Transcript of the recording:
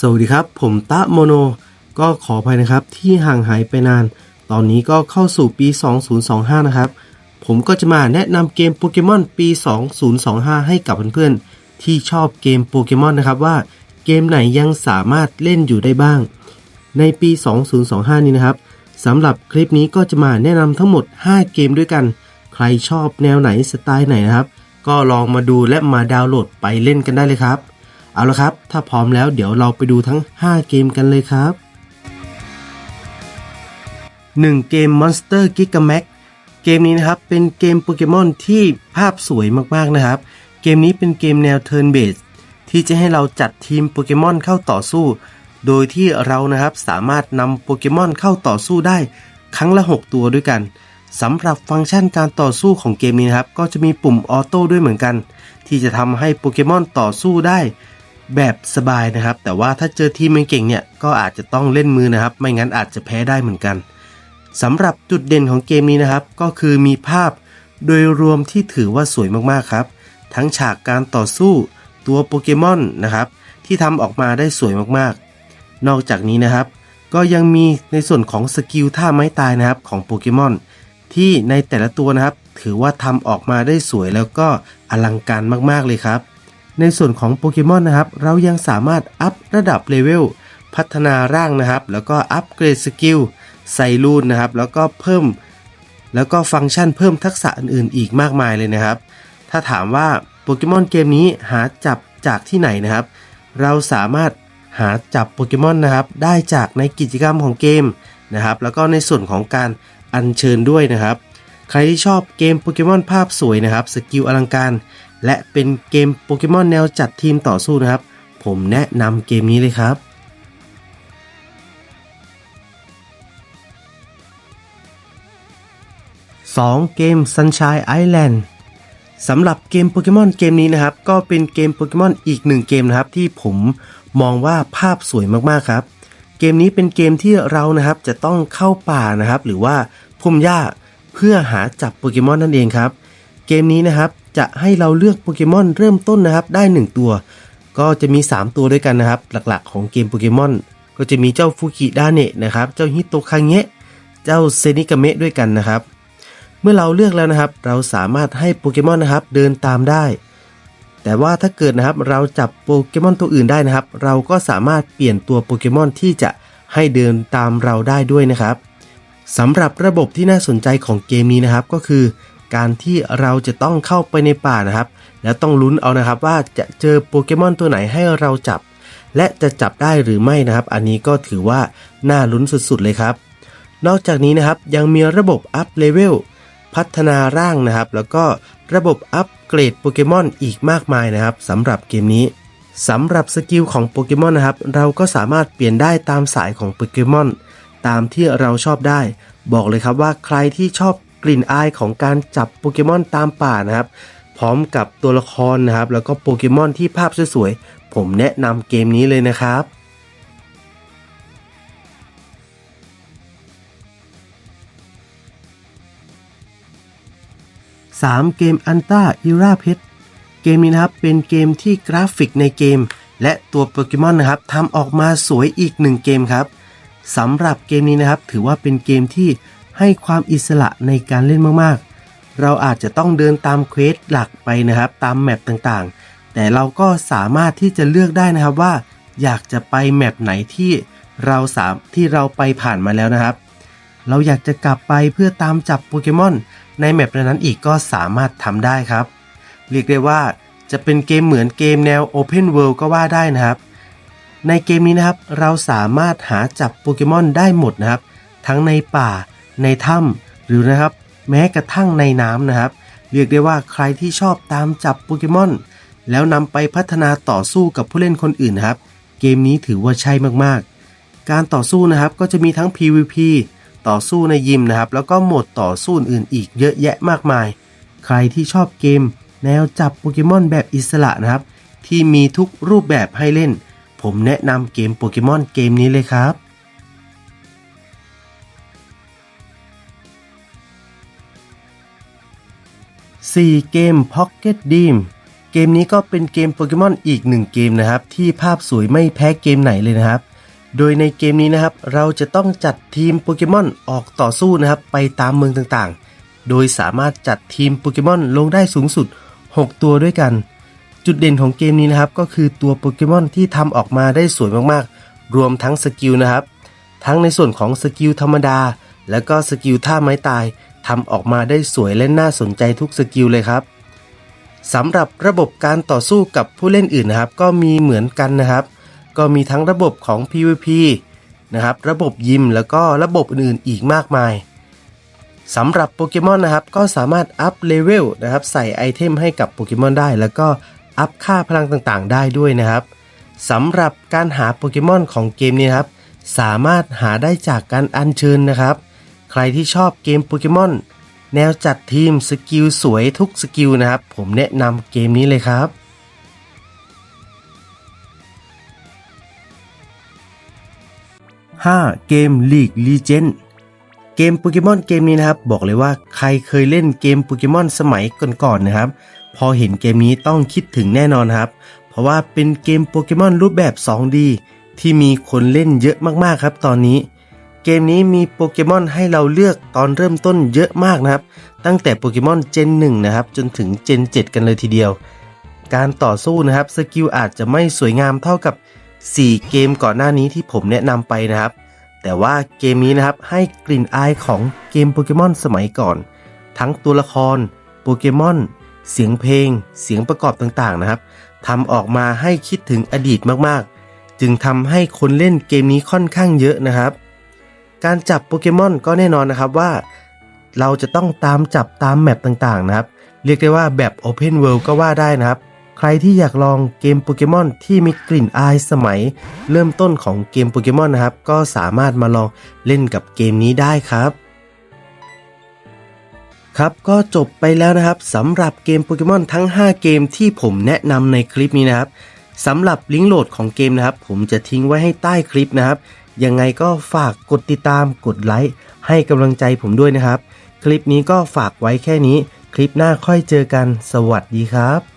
สวัสดีครับ ผมตะโมโน ก็ขออภัยนะครับที่ห่างหายไปนาน ตอนนี้ก็เข้าสู่ปี 2025 นะครับ ผมก็จะมาแนะนำเกมโปเกมอนปี 2025 ให้กับเพื่อนๆ ที่ชอบเกมโปเกมอนนะครับว่าเกมไหนยังสามารถเล่นอยู่ได้บ้าง ในปี 2025 นี้นะครับสำหรับคลิปนี้ก็จะมาแนะนำทั้งหมด 5 เกมด้วยกัน ใครชอบแนวไหนสไตล์ไหนนะครับ ก็ลองมาดูและมาดาวน์โหลดไปเล่นกันได้เลยครับ เอาละครับ ถ้าพร้อมแล้วเดี๋ยวเราไปดูทั้ง 5 เกมกันเลยครับ 1 เกม Monster Gigamax เกมนี้นะครับเป็นเกมโปเกมอนที่ภาพสวยมากๆนะครับ เกมนี้เป็นเกมแนว Turn base ที่จะให้เราจัดทีมโปเกมอนเข้าต่อสู้ โดยที่เรานะครับสามารถนำโปเกมอนเข้าต่อสู้ได้ ครั้งละ 6 ตัวด้วยกันสำหรับฟังก์ชันการต่อสู้ของเกมนี้นะครับ ก็จะมีปุ่มออโต้ด้วยเหมือนกัน ที่จะทำให้โปเกมอนต่อสู้ได้ แบบสบายนะครับ แต่ว่าถ้าเจอทีมเก่งเนี่ยก็อาจจะต้องเล่นมือนะครับ ไม่งั้นอาจจะแพ้ได้เหมือนกันสำหรับจุดเด่นของเกมนี้นะครับ ก็คือมีภาพโดยรวมที่ถือว่าสวยมากๆครับ ทั้งฉากการต่อสู้ตัวโปเกมอนนะครับ ที่ทำออกมาได้สวยมากๆ นอกจากนี้นะครับ ก็ยังมีในส่วนของสกิลท่าไม้ตายนะครับของโปเกมอนที่ในแต่ละตัวนะครับ ถือว่าทำออกมาได้สวยแล้วก็อลังการมากๆเลยครับ ในส่วนของโปเกมอนนะครับ เรายังสามารถอัพระดับเลเวลพัฒนาร่างนะครับ แล้วก็อัปเกรดสกิลใส่รูนนะครับ แล้วก็เพิ่ม แล้วก็ฟังก์ชันเพิ่มทักษะอื่นๆ อีกมากมายเลยนะครับ ถ้าถามว่าโปเกมอนเกมนี้หาจับจากที่ไหนนะครับ เราสามารถหาจับโปเกมอนนะครับได้จากในกิจกรรมของเกมนะครับ แล้วก็ในส่วนของการอัญเชิญด้วยนะครับ ใครที่ชอบเกมโปเกมอนภาพสวยนะครับ สกิลอลังการ และเป็นเกมโปเกมอนแนวจัดทีมต่อสู้นะครับ ผมแนะนำเกมนี้เลยครับ2เกม Sunshine Island สำหรับเกมโปเกมอนเกมนี้นะครับ ก็เป็นเกมโปเกมอนอีกหนึ่งเกมนะครับ ที่ผมมองว่าภาพสวยมากๆครับ เกมนี้เป็นเกมที่เรานะครับจะต้องเข้าป่านะครับ หรือว่าพุ่มหญ้าเพื่อหาจับโปเกมอนนั่นเองครับ เกมนี้นะครับ จะให้เราเลือกโปเกมอนเริ่มต้นนะครับ ได้ 1 ตัว ก็จะมี 3 ตัวด้วยกันนะครับ หลักๆ ของเกมโปเกมอนก็จะมีเจ้าฟูกิดาเนะนะครับ เจ้าฮิโตคังเงะเจ้าเซนิกาเมะด้วยกันนะครับ เมื่อเราเลือกแล้วนะครับ เราสามารถให้โปเกมอนนะครับเดินตามได้ แต่ว่าถ้าเกิดนะครับเราจับโปเกมอนตัวอื่นได้นะครับ เราก็สามารถเปลี่ยนตัวโปเกมอนที่จะให้เดินตามเราได้ด้วยนะครับสำหรับระบบที่น่าสนใจของเกมนี้นะครับก็คือ การที่เราจะต้องเข้าไปในป่านะครับ แล้วต้องลุ้นเอานะครับว่าจะเจอโปเกมอนตัวไหนให้เราจับ และจะจับได้หรือไม่นะครับ อันนี้ก็ถือว่าน่าลุ้นสุดๆเลยครับ นอกจากนี้นะครับยังมีระบบอัพเลเวลพัฒนาร่างนะครับ แล้วก็ระบบอัปเกรดโปเกมอนอีกมากมายนะครับสำหรับเกมนี้สำหรับสกิลของโปเกมอนนะครับ เราก็สามารถเปลี่ยนได้ตามสายของโปเกมอนตามที่เราชอบได้ บอกเลยครับว่าใครที่ชอบ กลิ่นอายของการจับโปเกมอนตามป่านะครับ พร้อมกับตัวละครนะครับ แล้วก็โปเกมอนที่ภาพสวยๆ ผมแนะนำเกมนี้เลยนะครับ3เกมอันต้าอีราเพชเกมนี้นะครับเป็นเกมที่กราฟิกในเกม และตัวโปเกมอนนะครับทำออกมาสวยอีกหนึ่งเกมครับสำหรับเกมนี้นะครับถือว่าเป็นเกมที่ ให้ความอิสระในการเล่นมากๆ เราอาจจะต้องเดินตามเควสหลักไปนะครับ ตามแมปต่างๆ แต่เราก็สามารถที่จะเลือกได้นะครับว่า อยากจะไปแมปไหนที่เราสามที่เราไปผ่านมาแล้วนะครับ เราอยากจะกลับไปเพื่อตามจับโปเกมอนในแมปนั้นอีกก็สามารถทำได้ครับ เรียกได้ว่าจะเป็นเกมเหมือนเกมแนว Open World ก็ว่าได้นะครับ ในเกมนี้นะครับเราสามารถหาจับโปเกมอนได้หมดนะครับ ทั้งในป่า ในถ้ำหรือนะครับแม้กระทั่งในน้ำนะครับ เรียกได้ว่าใครที่ชอบตามจับโปเกมอน แล้วนำไปพัฒนาต่อสู้กับผู้เล่นคนอื่นนครับ เกมนี้ถือว่าใช่มากๆ การต่อสู้นะครับก็จะมีทั้ง PVP ต่อสู้ในยิมนะครับ แล้วก็โหมดต่อสู้อื่นอีกเยอะแยะมากมาย ใครที่ชอบเกม แนวจับโปเกมอนแบบอิสระนะครับ ที่มีทุกรูปแบบให้เล่น ผมแนะนำเกมโปเกมอนเกมนี้เลยครับ 4 เกม Pocket Dream เกมนี้ก็เป็นเกมโปเกมอนอีกหนึ่งเกมนะครับ ที่ภาพสวยไม่แพ้เกมไหนเลยนะครับ โดยในเกมนี้นะครับ เราจะต้องจัดทีมโปเกมอนออกต่อสู้นะครับ ไปตามเมืองต่างๆ โดยสามารถจัดทีมโปเกมอนลงได้สูงสุด 6 ตัวด้วยกัน จุดเด่นของเกมนี้นะครับ ก็คือตัวโปเกมอนที่ทำออกมาได้สวยมากๆ รวมทั้งสกิลนะครับ ทั้งในส่วนของสกิลธรรมดา แล้วก็สกิลท่าไม้ตาย ทำออกมาได้สวยและน่าสนใจทุกสกิลเลยครับสำหรับระบบการต่อสู้กับผู้เล่นอื่นนะครับ ก็มีเหมือนกันนะครับ ก็มีทั้งระบบของ PVP นะครับ ระบบยิมแล้วก็ระบบอื่นๆอีกมากมายสำหรับโปเกมอนนะครับก็สามารถอัพเลเวลนะครับใส่ไอเทมให้กับโปเกมอนได้ แล้วก็อัพค่าพลังต่างๆ ได้ด้วยนะครับสำหรับการหาโปเกมอนของเกมนี้ครับ สามารถหาได้จากการอัญเชิญนะครับ ใครที่ชอบเกมโปเกมอนแนวจัดทีมสกิลสวยทุกสกิลนะครับ ผมแนะนำเกมนี้เลยครับ 5. เกม League Legend เกมโปเกมอนเกมนี้นะครับ บอกเลยว่าใครเคยเล่นเกมโปเกมอนสมัยก่อนๆนะครับ พอเห็นเกมนี้ต้องคิดถึงแน่นอนครับ เพราะว่าเป็นเกมโปเกมอนรูปแบบ 2D ที่มีคนเล่นเยอะมากๆครับตอนนี้ เกมนี้มีโปเกมอนให้เราเลือกตอนเริ่มต้นเยอะมากนะครับ ตั้งแต่โปเกมอนเจน1นะครับ จนถึงเจน 7 กันเลยทีเดียว การต่อสู้นะครับสกิลอาจจะไม่สวยงามเท่ากับ 4 เกมก่อนหน้านี้ที่ผมแนะนำไปนะครับ แต่ว่าเกมนี้นะครับให้กลิ่นอายของเกมโปเกมอนสมัยก่อน ทั้งตัวละครโปเกมอนเสียงเพลง เสียงประกอบต่างๆนะครับทำออกมาให้คิดถึงอดีตมากๆ จึงทำให้คนเล่นเกมนี้ค่อนข้างเยอะนะครับ การจับโปเกมอนก็แน่นอนนะครับว่า เราจะต้องตามจับตามแมปต่างๆนะครับ เรียกได้ว่าแบบ Open World ก็ว่าได้นะครับ ใครที่อยากลองเกมโปเกมอนที่มีกลิ่นอายสมัย เริ่มต้นของเกมโปเกมอนนะครับ ก็สามารถมาลองเล่นกับเกมนี้ได้ครับครับก็จบไปแล้วนะครับสำหรับเกมโปเกมอนทั้ง 5 เกมที่ผมแนะนำในคลิปนี้นะครับสำหรับลิงก์โหลดของเกมนะครับ ผมจะทิ้งไว้ให้ใต้คลิปนะครับ ยังไงก็ฝากกดติดตามกดไลค์ให้กำลังใจผมด้วยนะครับ คลิปนี้ก็ฝากไว้แค่นี้ คลิปหน้าค่อยเจอกัน สวัสดีครับ